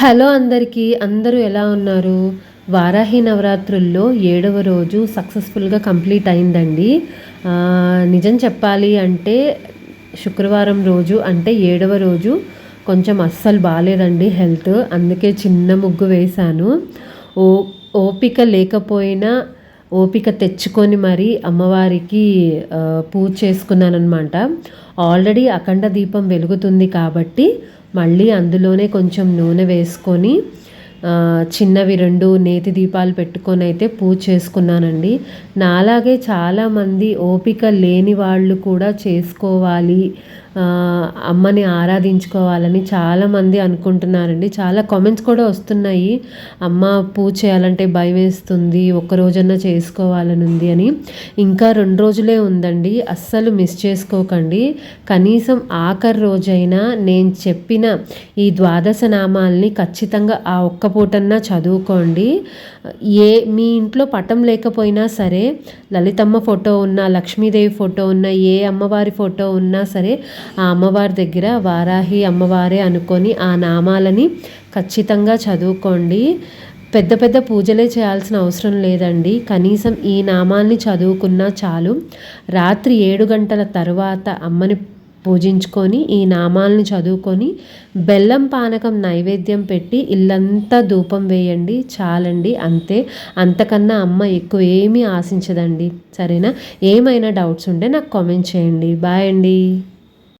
Hello అందరికీ అందరూ ఎలా ఉన్నారు? వారాహి నవరాత్రుల్లో ఏడవ రోజు సక్సెస్ఫుల్గా కంప్లీట్ అయిందండి. నిజం చెప్పాలి అంటే శుక్రవారం రోజు అంటే ఏడవ రోజు కొంచెం అస్సలు బాగాలేదండి హెల్త్. అందుకే చిన్న ముగ్గు వేశాను. ఓ ఓపిక లేకపోయినా ఓపిక తెచ్చుకొని మరి అమ్మవారికి పూజ చేసుకున్నాను అనమాట ఆల్రెడీ అఖండ దీపం వెలుగుతుంది కాబట్టి మళ్ళీ అందులోనే కొంచెం నూనె వేసుకొని చిన్నవి రెండు నేతి దీపాలు పెట్టుకొని అయితే పూజ చేసుకున్నానండి. నాలాగే చాలామంది ఓపిక లేని వాళ్ళు కూడా చేసుకోవాలి. అమ్మని ఆరాధించుకోవాలని చాలామంది అనుకుంటున్నారండి. చాలా కామెంట్స్ కూడా వస్తున్నాయి. అమ్మ పూజ చేయాలంటే భయం వేస్తుంది. ఒక్క రోజన్నా చేసుకోవాలని ఉంది అని. ఇంకా రెండు రోజులే ఉందండి. అస్సలు మిస్ చేసుకోకండి. కనీసం ఆఖరి రోజైనా నేను చెప్పిన ఈ ద్వాదశ నామాల్ని ఖచ్చితంగా ఆ ఒక్క పూటన్నా చదువుకోండి. ఏ మీ ఇంట్లో పటం లేకపోయినా సరే లలితమ్మ ఫోటో ఉన్న లక్ష్మీదేవి ఫోటో ఉన్న ఏ అమ్మవారి ఫోటో ఉన్నా సరే ఆ అమ్మవారి దగ్గర వారాహి అమ్మవారే అనుకొని ఆ నామాలని ఖచ్చితంగా చదువుకోండి. పెద్ద పెద్ద పూజలే చేయాల్సిన అవసరం లేదండి. కనీసం ఈ నామాల్ని చదువుకున్నా చాలు. రాత్రి ఏడు గంటల తర్వాత అమ్మని పూజించుకొని ఈ నామాలను చదువుకొని బెల్లం పానకం నైవేద్యం పెట్టి ఇల్లంతా ధూపం వేయండి. చాలండి. అంతే. అంతకన్నా అమ్మ ఎక్కువ ఏమీ ఆశించదండి. సరేనా? ఏమైనా డౌట్స్ ఉంటే నాకు కామెంట్ చేయండి. బాయ్ అండి.